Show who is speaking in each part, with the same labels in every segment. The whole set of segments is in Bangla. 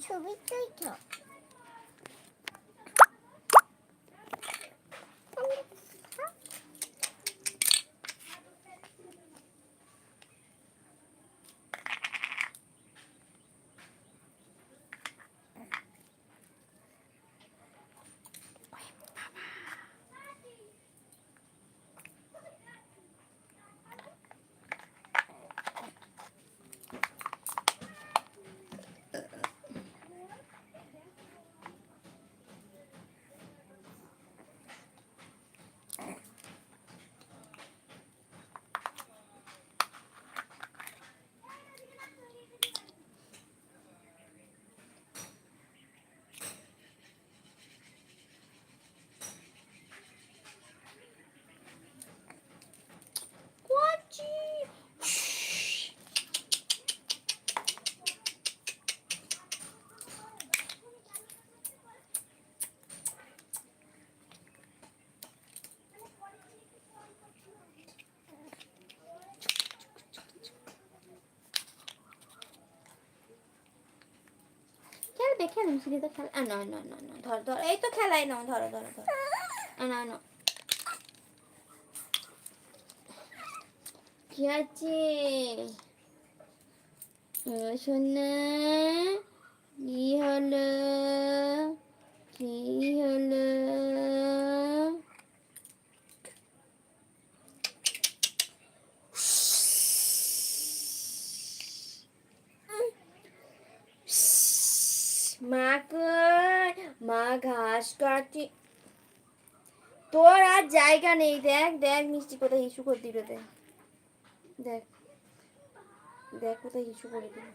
Speaker 1: ছবি তুই তো
Speaker 2: কোয়াচি না না না না, ধর ধর, এই তো খেলাই নাও, ধরো ধরো ধরো। না না। কি আছে? সোনা কি হলো? কি হলো? মা কই মা ঘাস কাটি তোর আর জায়গা নেই, দেখ দেখ মিষ্টি কোথায় ইস্যু করে দিল দেখ। দেখ দেখ কোথায় ইস্যু করে দিল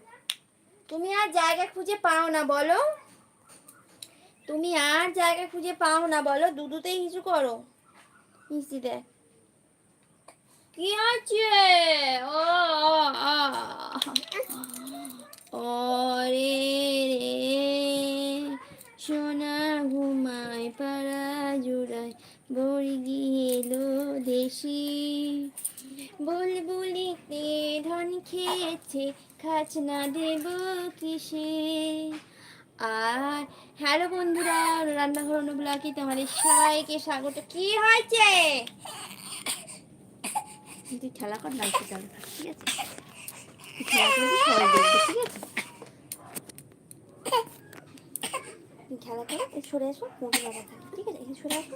Speaker 2: তুমি আর জায়গা খুঁজে পাও না, বলো। তুমি আর জায়গা খুঁজে পাও না, বলো। দুদুতেই হিসু করো। মিষ্টি, দেখ। কি আছে ও ও। ওরে রে। বড়ি গিয়েলো দেশি বুলবুলিতে ধন খেয়েছে, খাজনা দেব কিসে? আর হ্যালো বন্ধুরা, রান্নাঘর অনুব্লাকি তোমাদের সবাইকে স্বাগত। কি হয়েছে? তুই খেলা কর না ঠিক আছে? খেলা আছে? খেলা করো সরে আসো মোটে বাবা ঠিক আছে? এখানে সরে আসো।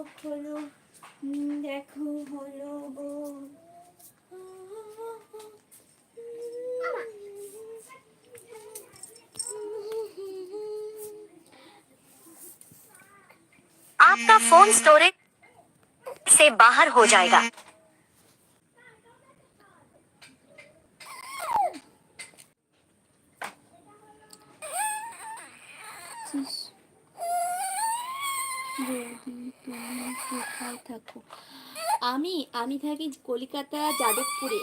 Speaker 2: চোখ হলো হুম, দেখো হলো গো
Speaker 3: आपका फोन स्टोरेज से बाहर हो जाएगा
Speaker 4: বৌদি তুমি কোথায় থাকো? আমি আমি থাকি কলিকাতা যাদবপুরে।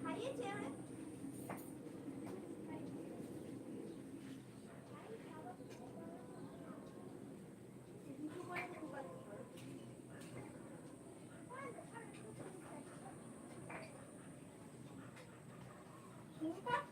Speaker 2: ખાઈએ છે Thank you.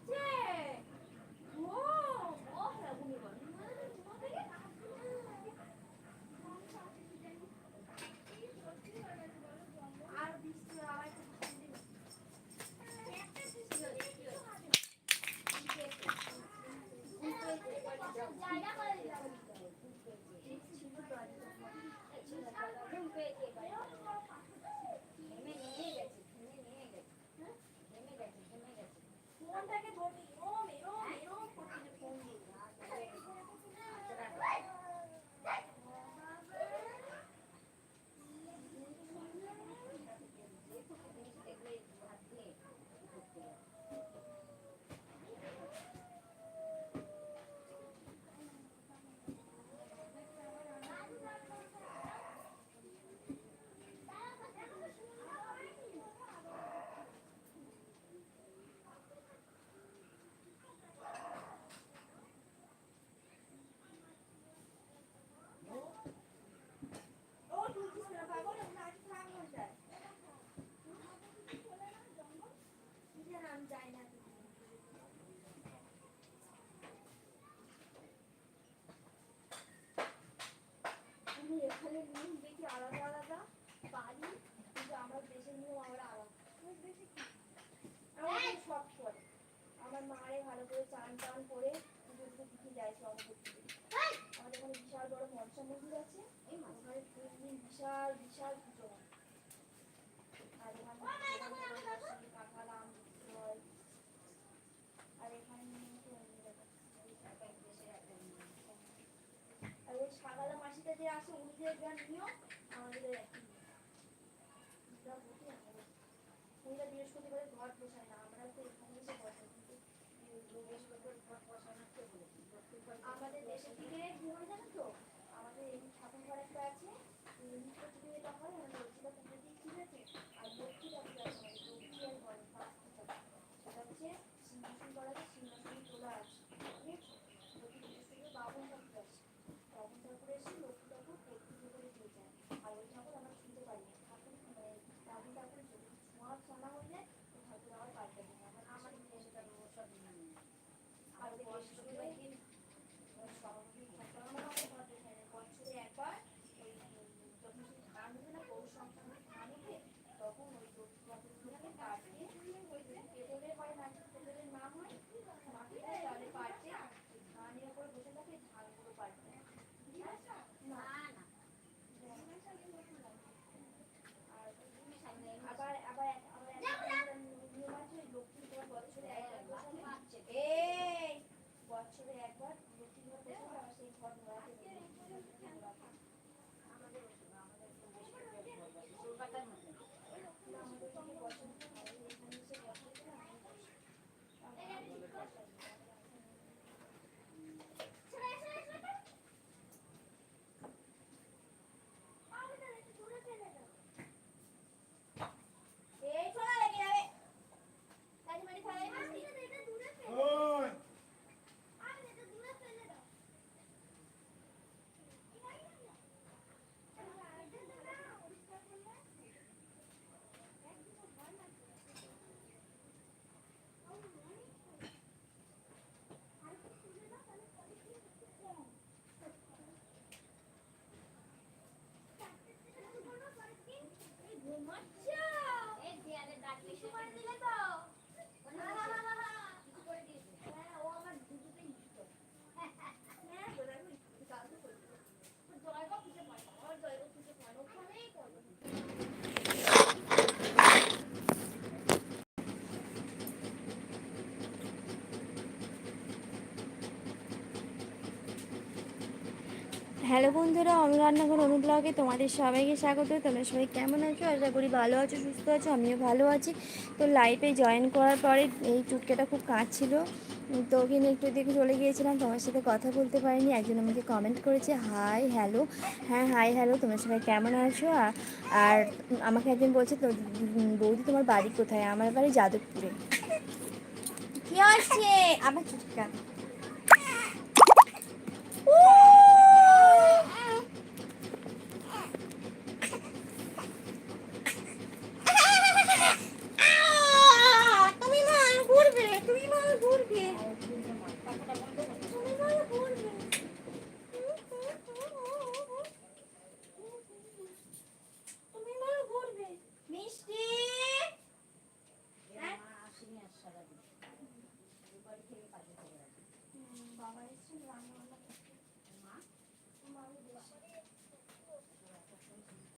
Speaker 2: আমি মারে ভালো করে চান টান করে টুজো যায় সভাপতি আমাদের বিশাল বড় মনসা মন্দির আছে। ওখানে প্রতিদিন বিশাল বিশাল পুজো হয়। আর এখানে এখানে ওই সাগালা মাসিটা যে আছে উনিদের আমাদের একই বৃহস্পতিবারে ঘট বসায় না আমরা তো এখানে এসে বসাই আমাদের দেশের দিকে কি তো? আমাদের এই ঠাকুর ঘর একটা আছে হয় আমরা লক্ষ্মীটা পুজো দিই ঠিক আছে আর লক্ষ্মী ঠাকুর আছে আমাদের লক্ষ্মী আর ঘরে পাঁচ সেটা হচ্ছে সিংহাসন করা আছে সিংহাসন তোলা আছে ঠিক আছে লক্ষ্মী পুজোর সময় বাবন ঠাকুর আছে বাবন ঠাকুর এসে লক্ষ্মী ঠাকুর পুজো করে দিয়ে যায় আর ওই ঠাকুর আমরা ছুঁতে পারি না ঠাকুর মানে বাবন ঠাকুর যদি ছোঁয়া ছানা হয়ে যায় তো ঠাকুর আবার পাল্টে দেয় আমার আমার দেশটা সব আর হ্যালো বন্ধুরা অনু রান্নাঘর অনু ব্লগে তোমাদের সবাইকে স্বাগত। তোমরা সবাই কেমন আছো? আশা করি ভালো আছো, সুস্থ আছো, আমিও ভালো আছি। তো লাইফে জয়েন করার পরে এই চুটকেটা খুব কাঁদছিল। তো ওখানে একটু দিকে চলে গিয়েছিলাম, তোমার সাথে কথা বলতে পারিনি। একজন আমাকে কমেন্ট করেছে হাই হ্যালো হ্যাঁ হাই হ্যালো তোমরা সবাই কেমন আছো? আর- আমাকে একজন বলছে বৌদি তোমার বাড়ি কোথায়? আমার বাড়ি যাদবপুরে। কী হচ্ছে? আমার চুটকা